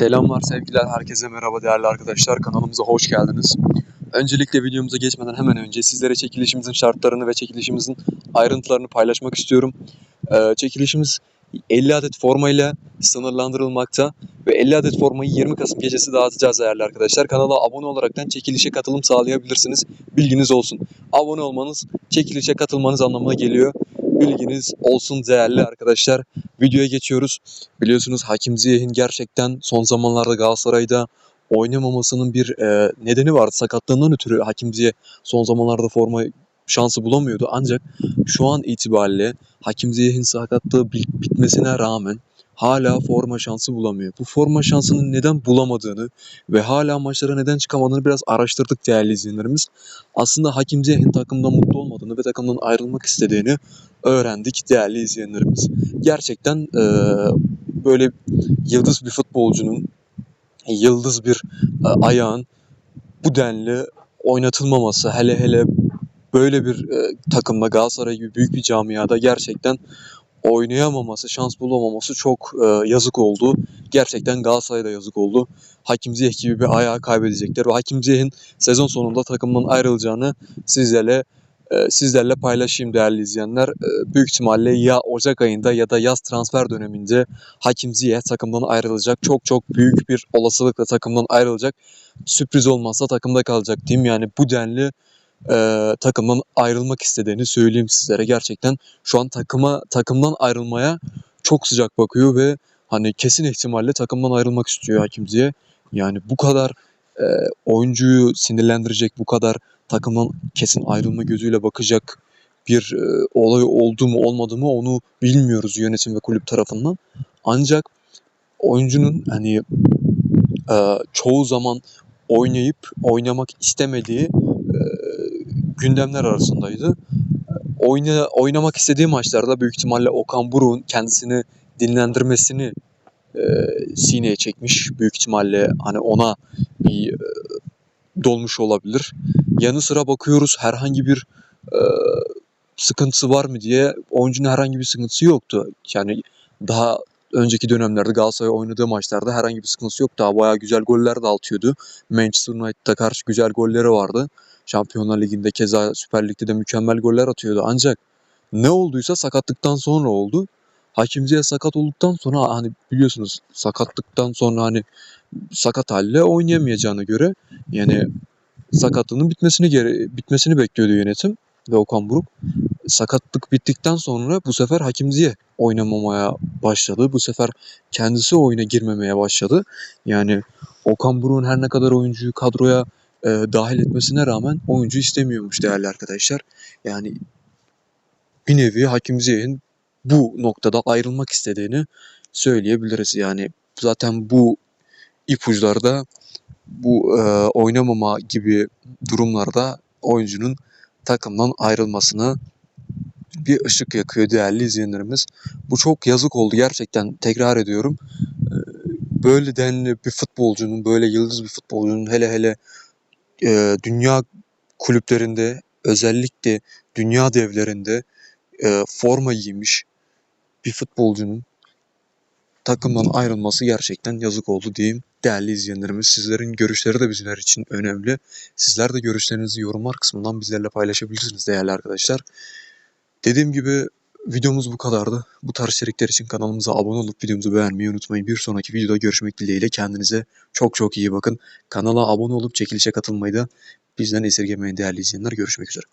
Selamlar, sevgiler, herkese merhaba değerli arkadaşlar. Kanalımıza hoş geldiniz. Öncelikle videomuza geçmeden hemen önce sizlere çekilişimizin şartlarını ve çekilişimizin ayrıntılarını paylaşmak istiyorum. Ee, çekilişimiz 50 adet forma ile sınırlandırılmakta ve 50 adet formayı 20 Kasım gecesi dağıtacağız değerli arkadaşlar. Kanala abone olaraktan çekilişe katılım sağlayabilirsiniz. Bilginiz olsun. Abone olmanız çekilişe katılmanız anlamına geliyor. Bilginiz olsun değerli arkadaşlar. Videoya geçiyoruz. Biliyorsunuz Hakim Ziyech'in gerçekten son zamanlarda Galatasaray'da oynamamasının bir e, nedeni vardı. Sakatlığından ötürü Hakim Ziyech son zamanlarda forma şansı bulamıyordu. Ancak şu an itibariyle Hakim Ziyech'in sakatlığı bi- bitmesine rağmen hala forma şansı bulamıyor. Bu forma şansını neden bulamadığını ve hala maçlara neden çıkamadığını biraz araştırdık değerli izleyenlerimiz. Aslında Hakim Ziyech'in takımda mutlu olmadığını ve takımdan ayrılmak istediğini öğrendik değerli izleyenlerimiz. Gerçekten eee, böyle yıldız bir futbolcunun, yıldız bir e, ayağın bu denli oynatılmaması, hele hele böyle bir e, takımda Galatasaray gibi büyük bir camiada gerçekten oynayamaması, şans bulamaması çok e, yazık oldu. Gerçekten Galatasaray'da yazık oldu. Hakim Ziyech gibi bir ayağı kaybedecekler ve Hakim Ziyech'in sezon sonunda takımdan ayrılacağını sizlerle e, sizlerle paylaşayım değerli izleyenler. E, büyük ihtimalle ya Ocak ayında ya da yaz transfer döneminde Hakim Ziyech takımdan ayrılacak. Çok çok büyük bir olasılıkla takımdan ayrılacak. Sürpriz olmazsa takımda kalacak diyeyim. Yani bu denli e, takımdan ayrılmak istediğini söyleyeyim sizlere. Gerçekten şu an takıma takımdan ayrılmaya çok sıcak bakıyor ve hani kesin ihtimalle takımdan ayrılmak istiyor Hakim Ziyech. Yani bu kadar e, oyuncuyu sinirlendirecek, bu kadar takımdan kesin ayrılma gözüyle bakacak bir e, olay oldu mu olmadı mı onu bilmiyoruz yönetim ve kulüp tarafından. Ancak oyuncunun hani e, çoğu zaman oynayıp oynamak istemediği gündemler arasındaydı. Oyna, oynamak istediği maçlarda büyük ihtimalle Okan Buruk'un kendisini dinlendirmesini e, sineye çekmiş. Büyük ihtimalle hani ona bir e, dolmuş olabilir. Yanı sıra bakıyoruz herhangi bir e, sıkıntısı var mı diye oyuncunun herhangi bir sıkıntısı yoktu. Yani daha önceki dönemlerde Galatasaray oynadığı maçlarda herhangi bir sıkıntısı yoktu. Daha bayağı güzel goller de atıyordu. Manchester United'a karşı güzel golleri vardı. Şampiyonlar Ligi'nde keza Süper Lig'de de mükemmel goller atıyordu. Ancak ne olduysa sakatlıktan sonra oldu. Hakim sakat olduktan sonra hani biliyorsunuz sakatlıktan sonra hani sakat halde oynayamayacağına göre yani sakatlığının bitmesini gere bitmesini bekliyordu yönetim ve Okan Buruk. Sakatlık bittikten sonra bu sefer Hakim Ziyech oynamamaya başladı. Bu sefer kendisi oyuna girmemeye başladı. Yani Okan Buruk'un her ne kadar oyuncuyu kadroya e, dahil etmesine rağmen oyuncu istemiyormuş değerli arkadaşlar. Yani bir nevi Hakim Ziyech'in bu noktada ayrılmak istediğini söyleyebiliriz. Yani zaten bu ipuçlarda bu e, oynamama gibi durumlarda oyuncunun takımdan ayrılmasını bir ışık yakıyor değerli izleyenlerimiz. Bu çok yazık oldu gerçekten tekrar ediyorum. E, böyle denli bir futbolcunun, böyle yıldız bir futbolcunun hele hele e, dünya kulüplerinde özellikle dünya devlerinde e, forma giymiş bir futbolcunun takımdan ayrılması gerçekten yazık oldu diyeyim. Değerli izleyenlerimiz sizlerin görüşleri de bizler için önemli. Sizler de görüşlerinizi yorumlar kısmından bizlerle paylaşabilirsiniz değerli arkadaşlar. Dediğim gibi videomuz bu kadardı. Bu tarz içerikler için kanalımıza abone olup videomuzu beğenmeyi unutmayın. Bir sonraki videoda görüşmek dileğiyle kendinize çok çok iyi bakın. Kanala abone olup çekilişe katılmayı da bizden esirgemeyin değerli izleyenler. Görüşmek üzere.